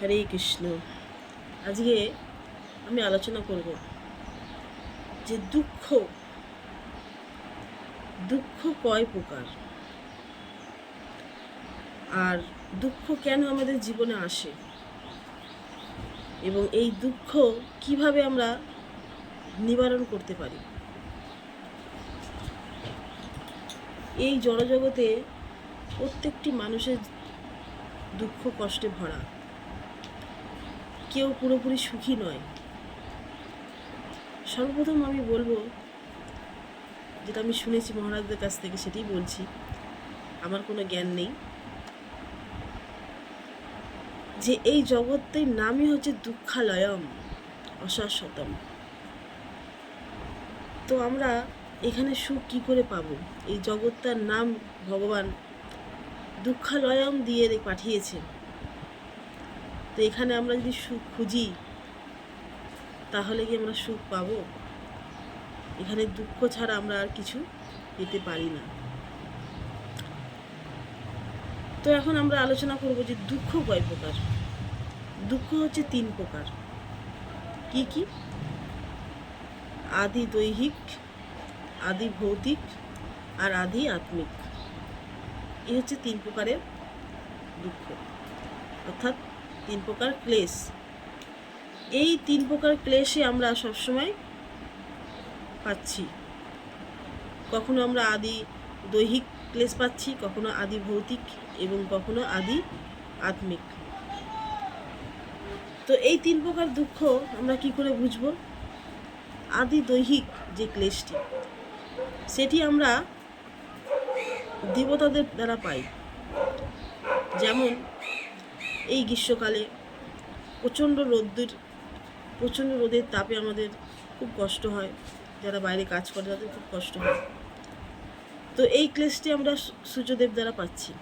হরে কৃষ্ণ। আজকে আমি আলোচনা করব যে দুঃখ দুঃখ কয় প্রকার? আর দুঃখ কেন আমাদের জীবনে আসে? এবং এই দুঃখ কীভাবে আমরা নিবারণ করতে পারি? এই জড়জগতে প্রত্যেকটি মানুষের দুঃখ কষ্টে ভরা। কেউ পুরোপুরি সুখী নয়। সর্বপ্রথম আমি বলব, যেটা আমি শুনেছি মহারাজদের কাছ থেকে, সেটাই বলছি। আমার কোনো জ্ঞান নেই। যে এই জগতের নামই হচ্ছে দুঃখালয়ম, অশাশ্বতম। তো আমরা এখানে সুখ কি করে পাবো? এই জগৎটার নাম ভগবান দুঃখালয়ম দিয়ে পাঠিয়েছে। তো এখানে আমরা যদি সুখ খুঁজি, তাহলে কি আমরা সুখ পাব? এখানে দুঃখ ছাড়া আমরা আর কিছু পেতে পারি না। তো এখন আমরা আলোচনা করব যে দুঃখ কয় প্রকার? দুঃখ হচ্ছে তিন প্রকার। কি কি? আদি দৈহিক, আদি ভৌতিক আর আদি আত্মিক। এই হচ্ছে তিন প্রকারের দুঃখ। অর্থাৎ তিন প্রকার ক্লেশ। এই তিন প্রকার ক্লেশে আমরা সবসময় পাচ্ছি। কখনো আমরা আদি দৈহিক ক্লেশ পাচ্ছি, কখনো আদি ভৌতিক এবং কখনো আদি আত্মিক। তো এই তিন প্রকার দুঃখ আমরা কি করে বুঝব? আদি দৈহিক যে ক্লেশটি, সেটি আমরা দেবতাদের দ্বারা পাই। যেমন এই গ্রীষ্মকালে প্রচণ্ড রোদ্দুর, প্রচণ্ড রোদের তাপে আমাদের খুব কষ্ট হয়। যারা বাইরে কাজ করে তাদের খুব কষ্ট হয়। তো এই ক্লেশটি আমরা সূর্যদেব দ্বারা পাচ্ছি।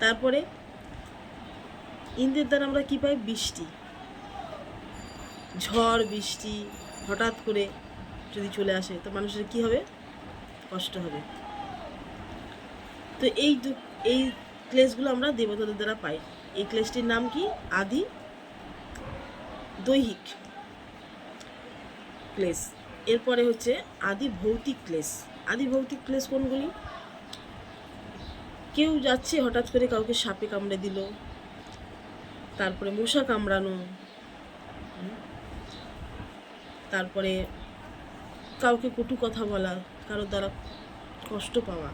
তারপরে ইন্দ্রের দ্বারা আমরা কী পাই? বৃষ্টি। ঝড়, বৃষ্টি, হঠাৎ করে যদি চলে আসে, তো মানুষের কি হবে? কষ্ট হবে। তো এই এই ক্লেশগুলো আমরা দেবতাদের দ্বারা পাই। এই ক্লেশটির নাম কি? আদি দৈহিক ক্লেশ। এরপরে হচ্ছে আদি ভৌতিক ক্লেশ। আদি ভৌতিক ক্লেশ কোনগুলি? কেউ যাচ্ছে, হঠাৎ করে কাউকে সাপে কামড়ে দিল, তারপরে মশা কামড়ানো তারপরে কাউকে কটু কথা বলা, কারোর দ্বারা কষ্ট পাওয়া,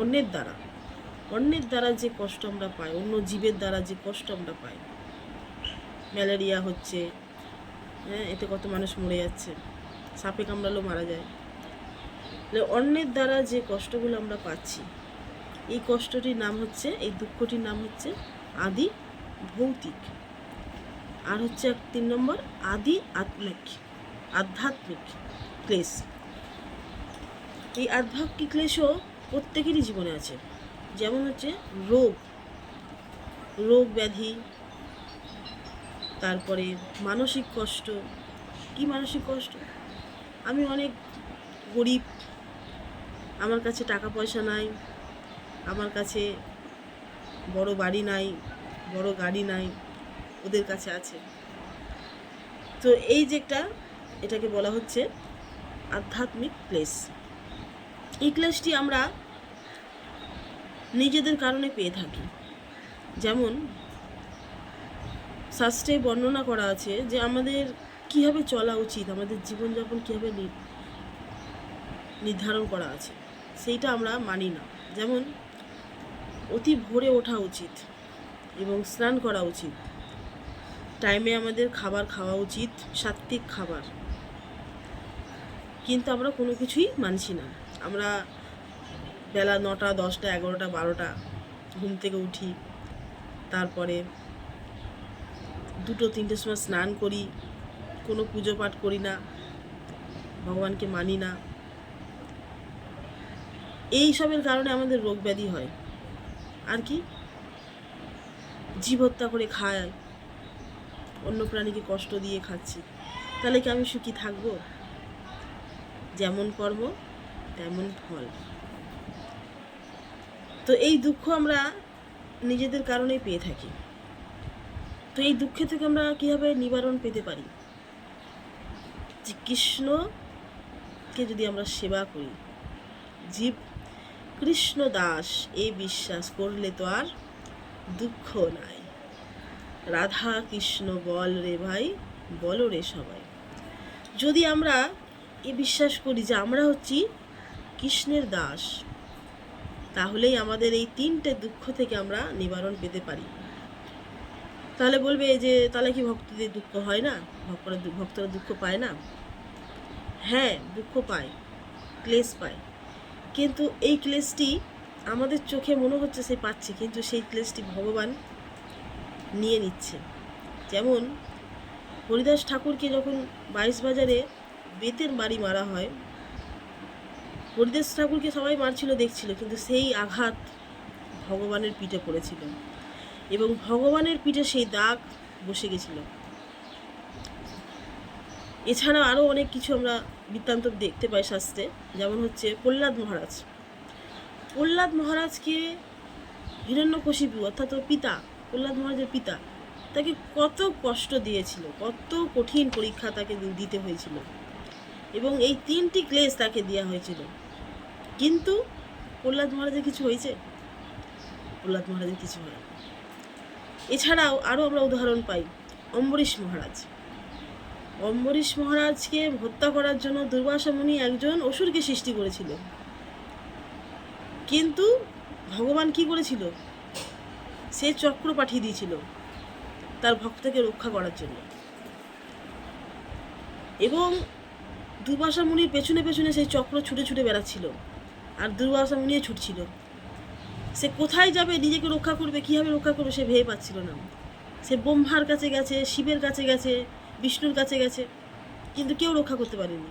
অন্যের দ্বারা। অন্যের দ্বারা যে কষ্ট আমরা পাই, অন্য জীবের দ্বারা যে কষ্ট আমরা পাই। ম্যালেরিয়া হচ্ছে হ্যাঁ এতে কত মানুষ মরে যাচ্ছে, সাপে কামড়ালেও মারা যায়। অন্যের দ্বারা যে কষ্টগুলো আমরা পাচ্ছি, এই কষ্টটির নাম হচ্ছে, এই দুঃখটির নাম হচ্ছে আদি ভৌতিক। আর হচ্ছে এক, তিন নম্বর, আদি আত্মিক, আধ্যাত্মিক ক্লেশ। এই আধ্যাত্মিক ক্লেশও প্রত্যেকেরই জীবনে আছে। যেমন হচ্ছে রোগ রোগ ব্যাধি, তারপরে মানসিক কষ্ট। কি মানসিক কষ্ট? আমি অনেক গরিব, আমার কাছে টাকা পয়সা নাই, আমার কাছে বড় বাড়ি নাই, বড় গাড়ি নাই, ওদের কাছে আছে। তো এই যে একটা, এটাকে বলা হচ্ছে আধ্যাত্মিক প্লেস এই ক্লেশটি আমরা নিজেদের কারণে পেয়ে থাকি। যেমন, শাস্ত্রে বর্ণনা করা আছে যে আমাদের কীভাবে চলা উচিত, আমাদের জীবনযাপন কীভাবে নির্ধারণ করা আছে, সেইটা আমরা মানি না। যেমন, অতি ভোরে ওঠা উচিত এবং স্নান করা উচিত। টাইমে আমাদের খাবার খাওয়া উচিত সাত্বিক খাবার। কিন্তু আমরা কোনো কিছুই মানছি না। আমরা বেলা নটা, দশটা, এগারোটা, বারোটা, ঘুম থেকে উঠি। তারপরে দুটো তিনটের সময় স্নান করি, কোনো পুজো পাঠ করি না, ভগবানকে মানি না। এই সবের কারণে আমাদের রোগ ব্যাধি হয়। আর কি? জীব হত্যা করে খায়, অন্য প্রাণীকে কষ্ট দিয়ে খাচ্ছি। তাহলে কি আমি সুখী থাকব? যেমন কর্ম, তেমন ফল। তো এই দুঃখ আমরা নিজেদের কারণেই পেয়ে থাকি। তো এই দুঃখে থেকে আমরা কীভাবে নিবারণ পেতে পারি? যে কৃষ্ণকে যদি আমরা সেবা করি, জীব কৃষ্ণ দাস এই বিশ্বাস করলে তো আর দুঃখ নাই। রাধা কৃষ্ণ বল রে ভাই, বলো রে সবাই। যদি আমরা এ বিশ্বাস করি যে আমরা হচ্ছি কৃষ্ণের দাস তাহলেই আমাদের এই তিনটে দুঃখ থেকে আমরা নিবারণ পেতে পারি। তাহলে বলবে যে, তাহলে কি ভক্তদের দুঃখ হয় না? ভক্তরা ভক্তরা দুঃখ পায় না? হ্যাঁ দুঃখ পায়, ক্লেশ পায়। কিন্তু এই ক্লেশটি আমাদের চোখে মনে হচ্ছে সে পাচ্ছে, কিন্তু সেই ক্লেশটি ভগবান নিয়ে নিচ্ছে। যেমন হরিদাস ঠাকুরকে যখন বাইশ বাজারে বেতের বাড়ি মারা হয় হরিদাস ঠাকুরকে সবাই মারছিল, দেখছিল, কিন্তু সেই আঘাত ভগবানের পিঠে পড়েছিল। এবং ভগবানের পিঠে সেই দাগ বসে গেছিল। এছাড়া আরও অনেক কিছু আমরা বৃত্তান্ত দেখতে পাই শাস্ত্রে, যেমন হচ্ছে প্রহ্লাদ মহারাজ। প্রহ্লাদ মহারাজকে হিরণ্যকশিপু, অর্থাৎ পিতা, প্রহ্লাদ মহারাজের পিতা, তাকে কত কষ্ট দিয়েছিল, কত কঠিন পরীক্ষা তাকে দিতে হয়েছিল। এবং এই তিনটি ক্লেশ তাকে দেওয়া হয়েছিল। কিন্তু প্রহ্লাদ মহারাজের কিছু হয়েছে? প্রহ্লাদ মহারাজের কিছু হয় এছাড়াও আরও আমরা উদাহরণ পাই, অম্বরীশ মহারাজ। অম্বরীশ মহারাজকে হত্যা করার জন্য দুর্বাসা মুনি একজন অসুরকে সৃষ্টি করেছিল। কিন্তু ভগবান কি করেছিল? সে চক্র পাঠিয়ে দিয়েছিল তার ভক্তকে রক্ষা করার জন্য। এবং দুর্বাসা মুনির পেছনে পেছনে সেই চক্র ছুটে ছুটে বেড়াচ্ছিল। আর দুর্বাসা নিয়ে ছুটছিল। সে কোথায় যাবে, নিজেকে রক্ষা করবে, কীভাবে রক্ষা করবে সে ভেবে পাচ্ছিল না। সে ব্রহ্মার কাছে গেছে, শিবের কাছে গেছে, বিষ্ণুর কাছে গেছে, কিন্তু কেউ রক্ষা করতে পারেনি।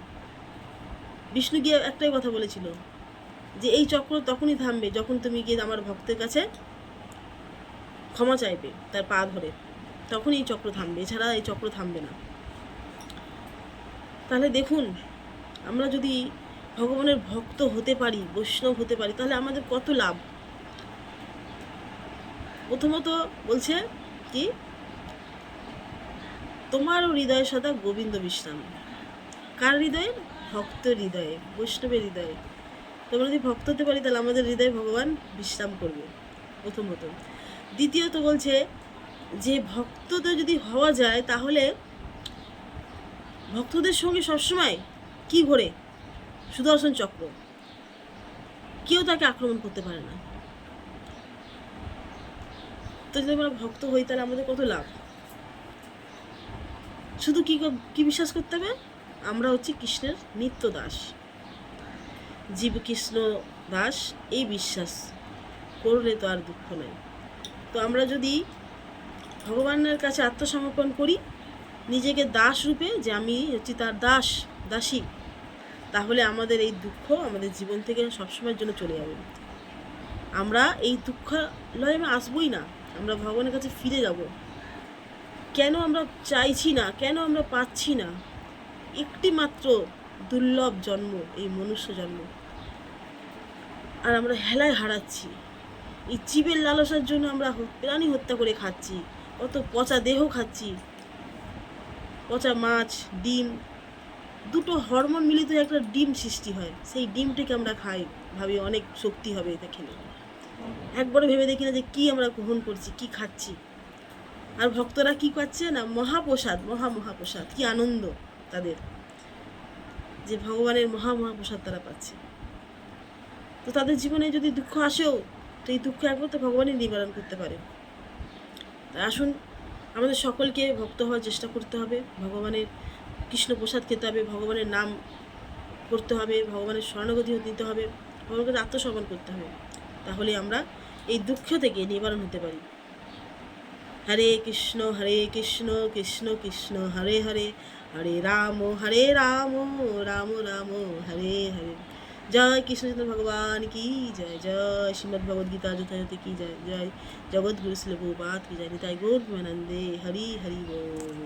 বিষ্ণু গিয়ে একটাই কথা বলেছিল, যে এই চক্র তখনই থামবে যখন তুমি গিয়ে আমার ভক্তের কাছে ক্ষমা চাইবে, তার পা ধরে। তখনই এই চক্র থামবে, এছাড়া এই চক্র থামবে না। তাহলে দেখুন, আমরা যদি ভগবানের ভক্ত হতে পারি, বৈষ্ণব হতে পারি, তাহলে আমাদের কত লাভ? প্রথমত বলছে কি? তোমারও হৃদয়ে সদা গোবিন্দ বিশ্রাম কার হৃদয়ে? ভক্ত হৃদয়ে, বৈষ্ণবের হৃদয়ে। তোমরা যদি ভক্ত হতে পারি, তাহলে আমাদের হৃদয়ে ভগবান বিশ্রাম করবে, প্রথমত। দ্বিতীয়ত বলছে, যে ভক্তদের যদি হওয়া যায়, তাহলে ভক্তদের সঙ্গে সবসময় কি ঘোরে? সুদর্শন চক্র। কেউ তাকে আক্রমণ করতে পারে না। তো যদি আমরা ভক্ত হই, তাহলে আমাদের কত লাভ? শুধু কি ক- বিশ্বাস করতে হবে? আমরা হচ্ছি কৃষ্ণের নিত্য দাস। জীব কৃষ্ণ দাস, এই বিশ্বাস। করলে তো আর দুঃখ নাই। তো আমরা যদি ভগবানের কাছে আত্মসমর্পণ করি, নিজেকে দাস রূপে যে আমি হচ্ছি তার দাস, দাসী তাহলে আমাদের এই দুঃখ আমাদের জীবন থেকে সবসময়ের জন্য চলে যাবে। আমরা এই দুঃখ লয় আমরা আসবই না। আমরা ভগবানের কাছে ফিরে যাব। কেন আমরা চাইছি না? কেন আমরা পাচ্ছি না? একটি মাত্র দুর্লভ জন্ম, এই মনুষ্য জন্ম। আর আমরা হেলায় হারাচ্ছি। এই জীবের লালসার জন্য আমরা প্রাণী হত্যা করে খাচ্ছি। কত পচা দেহ খাচ্ছি। পচা মাছ, ডিম দুটো হরমোন মিলিত একটা ডিম সৃষ্টি হয়। সেই ডিমটিকে আমরা খাই, ভাবি অনেক শক্তি হবে এটা খেলে। একবারে ভেবে দেখি না যে কী আমরা গ্রহণ করছি, কি খাচ্ছি। আর ভক্তরা কি পাচ্ছে না, মহাপ্রসাদ, মহা মহাপ্রসাদ, কি আনন্দ তাদের। যে ভগবানের মহা মহাপ্রসাদ তারা পাচ্ছে। তো তাদের জীবনে যদি দুঃখ আসেও, তো এই দুঃখ একমাত্র ভগবানই নিবারণ করতে পারে। তাই আসুন, আমাদের সকলকে ভক্ত হওয়ার চেষ্টা করতে হবে। ভগবানের কৃষ্ণ প্রসাদ খেতে হবে, ভগবানের নাম করতে হবে, ভগবানের স্বর্ণগতি দিতে হবে, ভগবানকে আত্মসমর্পণ করতে হবে। তাহলে আমরা এই দুঃখ থেকে নিবারণ হতে পারি। হরে কৃষ্ণ হরে কৃষ্ণ কৃষ্ণ কৃষ্ণ, হরে হরে হরে রাম হরে রাম রাম রাম, হরে হরে। জয় কৃষ্ণচন্দ্র ভগবান কি জয় জয় শ্রীমদ ভগবদ গীতা যথাযথ কি জয় জয় জগৎগুরু শিল প্রভুপাত কি জয়, নিতাই গৌর প্রেমানন্দে হরি হরি বল।